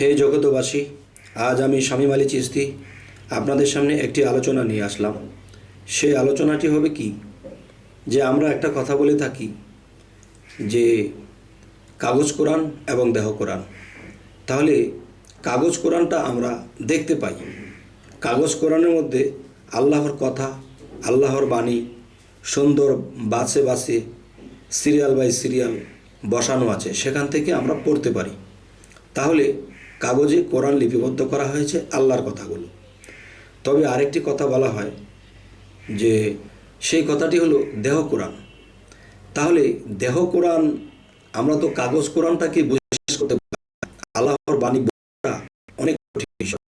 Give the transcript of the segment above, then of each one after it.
হে জগতবাসী, আজ আমি শামীম আলী চিস্তি আপনাদের সামনে একটি আলোচনা নিয়ে আসলাম। সেই আলোচনাটি হবে কি? যে আমরা একটা কথা বলে থাকি যে কাগজ কোরআন এবং দেহ কোরআন। তাহলে কাগজ কোরআনটা আমরা দেখতে পাই। কাগজ কোরআনের মধ্যে আল্লাহর কথা, আল্লাহর বাণী, সুন্দর বাসে বাসে, সিরিয়াল বাই সিরিয়াল বসানো আছে। সেখান থেকে আমরা পড়তে পারি। তাহলে কাগজে কোরআন লিপিবদ্ধ করা হয়েছে, আল্লাহর কথাগুলো। তবে আরেকটি কথা বলা হয় যে, সেই কথাটি হলো দেহ কোরআন। তাহলে দেহ কোরআন, আমরা তো কাগজ কোরআনটাকে বিশ্বাস করতে আল্লাহর বাণী বোঝাটা অনেক কঠিন বিষয়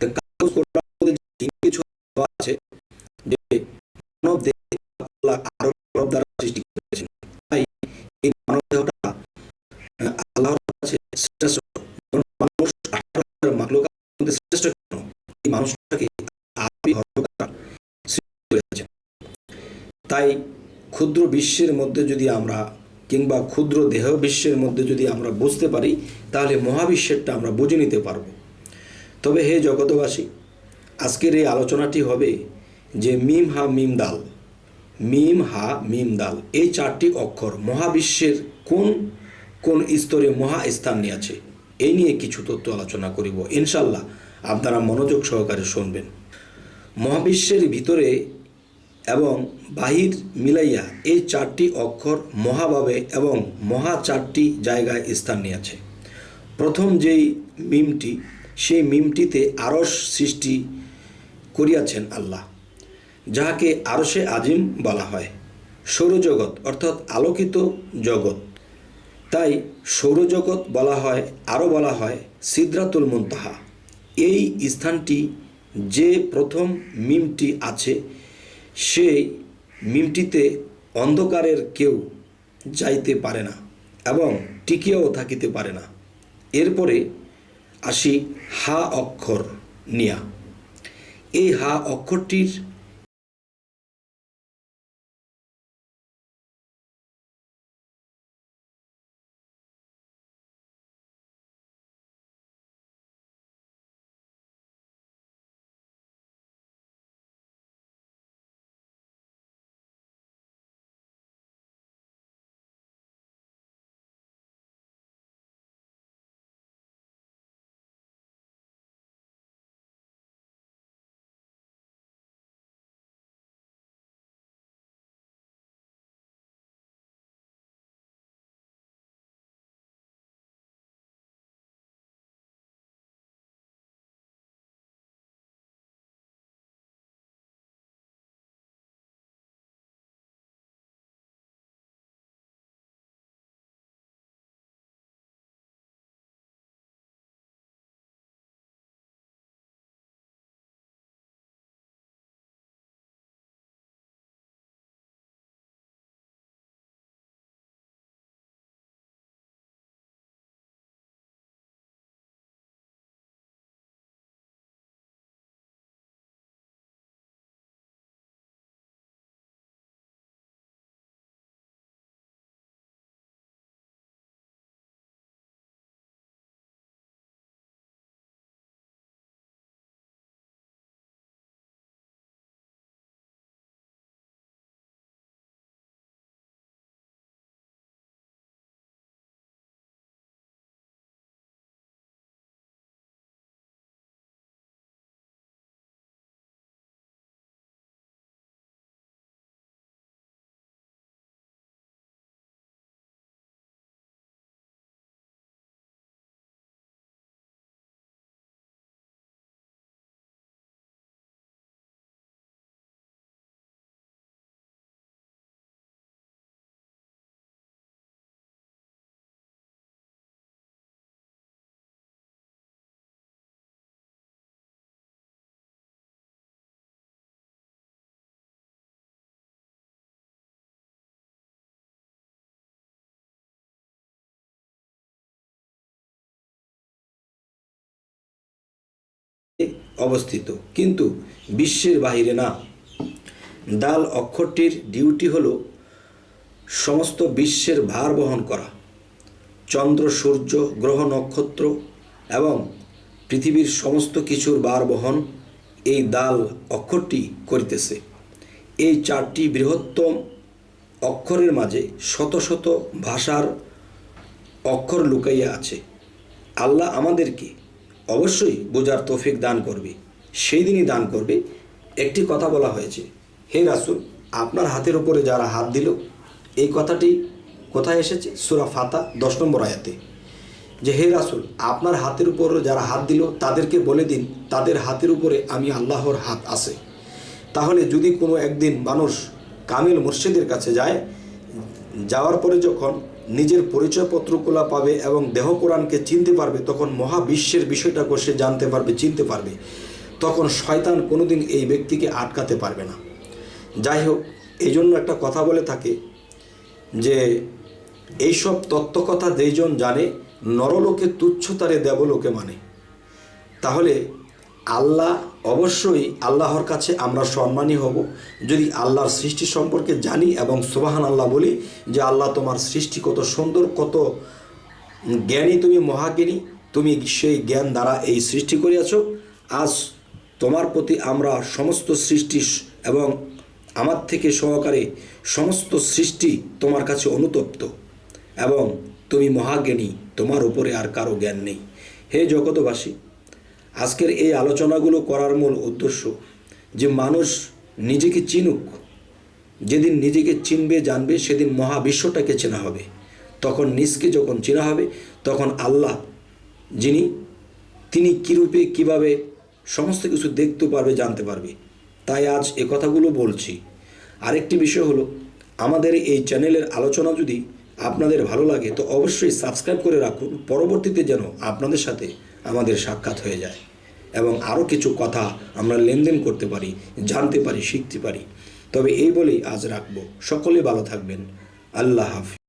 তো কাগজ কোরআনের মধ্যে যে কিছু দেওয়া আছে যে মানব দেহ আল্লাহ আরও রব দ্বারা সৃষ্টি করেছেন তাই এই মানব দেহটা আহ, আল্লাহর কাছে শ্রেষ্ঠ কারণ মানুষ আঠারো হাজার মাখলুকাতের মধ্যে শ্রেষ্ঠ কেন এই মানুষটাকে আপনি হরকতা সৃষ্টি করেছেন তাই ক্ষুদ্র বিশ্বের মধ্যে যদি আমরা কিংবা ক্ষুদ্র দেহ বিশ্বের মধ্যে যদি আমরা বুঝতে পারি, তাহলে মহাবিশ্বেরটা আমরা বুঝে নিতে পারব। তবে হে জগতবাসী আজকের এই আলোচনাটি হবে যে মিম হা মিম দাল, মিম হা মিম দাল, এই চারটি অক্ষর মহাবিশ্বের কোন কোন স্তরে মহা স্থান নিয়ে আছে এই নিয়ে কিছু তথ্য আলোচনা করিব। ইনশাল্লাহ আপনারা মনোযোগ সহকারে শুনবেন। মহাবিশ্বের ভিতরে এবং বাহির মিলাইয়া এই চারটি অক্ষর মহাভাবে এবং মহা চারটি জায়গায় স্থান নিয়েছে। প্রথম যেই মিমটি, সেই মিমটিতে আরস সৃষ্টি করিয়াছেন আল্লাহ, যাহাকে আরসে আজিম বলা হয়। সৌরজগৎ অর্থাৎ আলোকিত জগৎ। তাই সৌরজগৎ বলা হয়, আরও বলা হয় সিদ্রাতুল মুনতাহা। এই স্থানটি যে প্রথম মিমটি আছে সেই মিমটিতে অন্ধকারের কেউ যাইতে পারে না এবং টিকিয়াও থাকিতে পারে না। এরপরে আসি হা অক্ষর নিয়া। এই হা অক্ষরটির অবস্থিত। কিন্তু বিশ্বের বাহিরে না। দাল অক্ষরটির ডিউটি হল সমস্ত বিশ্বের ভার বহন করা। চন্দ্র, সূর্য, গ্রহ, নক্ষত্র এবং পৃথিবীর সমস্ত কিছুর বার বহন এই দাল অক্ষরটি করিতেছে। এই চারটি বৃহত্তম অক্ষরের মাঝে শত শত ভাষার অক্ষর লুকাইয়া আছে। আল্লাহ আমাদেরকে অবশ্যই বোঝার তৌফিক দান করবে। সেই দিনই দান করবে। একটি কথা বলা হয়েছে, হে রাসুল, আপনার হাতের উপরে যারা হাত দিল, এই কথাটি কোথায় এসেছে? সুরা ফাতা দশ নম্বর আয়াতে। যে হে রাসুল, আপনার হাতের উপর যারা হাত দিল, তাদেরকে বলে দিন, তাদের হাতের উপরে আমি আল্লাহর হাত আছে। তাহলে যদি কোনো একদিন মানুষ কামিল মুর্শিদের কাছে যায়, যাওয়ার পরে যখন নিজের পরিচয়পত্রগুলো পাবে এবং দেহ কোরআনকে চিনতে পারবে, তখন মহাবিশ্বের বিষয়টাকে সে জানতে পারবে, চিনতে পারবে। তখন শয়তান কোনোদিন এই ব্যক্তিকে আটকাতে পারবে না। যাই হোক এই জন্য একটা কথা বলে থাকে যে, এইসব তত্ত্বকথা যেইজন জানে, নরলোকে তুচ্ছতারে দেবলোকে মানে। তাহলে আল্লাহ অবশ্যই আল্লাহর কাছে আমরা সম্মানী হব। যদি আল্লাহর সৃষ্টি সম্পর্কে জানি এবং সুবাহান আল্লাহ বলি যে আল্লাহ তোমার সৃষ্টি কত সুন্দর, কত জ্ঞানী, তুমি মহাজ্ঞানী, তুমি সেই জ্ঞান দ্বারা এই সৃষ্টি করিয়াছ। আজ তোমার প্রতি আমরা সমস্ত সৃষ্টি এবং আমার থেকে সহকারে সমস্ত সৃষ্টি তোমার কাছে অনুতপ্ত এবং তুমি মহাজ্ঞানী, তোমার উপরে আর কারও জ্ঞান নেই। হে জগতবাসী আজকের এই আলোচনাগুলো করার মূল উদ্দেশ্য যে মানুষ নিজেকে চিনুক। যেদিন নিজেকে চিনবে, জানবে, সেদিন মহাবিশ্বটাকে চেনা হবে। তখন নিজকে যখন চেনা হবে, তখন আল্লাহ, যিনি, তিনি কীরূপে, কীভাবে সমস্ত কিছু দেখতে পারবে, জানতে পারবে। তাই আজ এ কথাগুলো বলছি। আরেকটি বিষয় হলো, আমাদের এই চ্যানেলের আলোচনা যদি আপনাদের ভালো লাগে, তো অবশ্যই সাবস্ক্রাইব করে রাখুন। পরবর্তীতে যেন আপনাদের সাথে আমাদের সাক্ষাৎ হয়ে যায়। এবং আরও কিছু কথা আমরা লেনদেন করতে পারি, জানতে পারি, শিখতে পারি। তবে এই বলেই আজ রাখব। সকলে ভালো থাকবেন। আল্লাহ হাফিজ।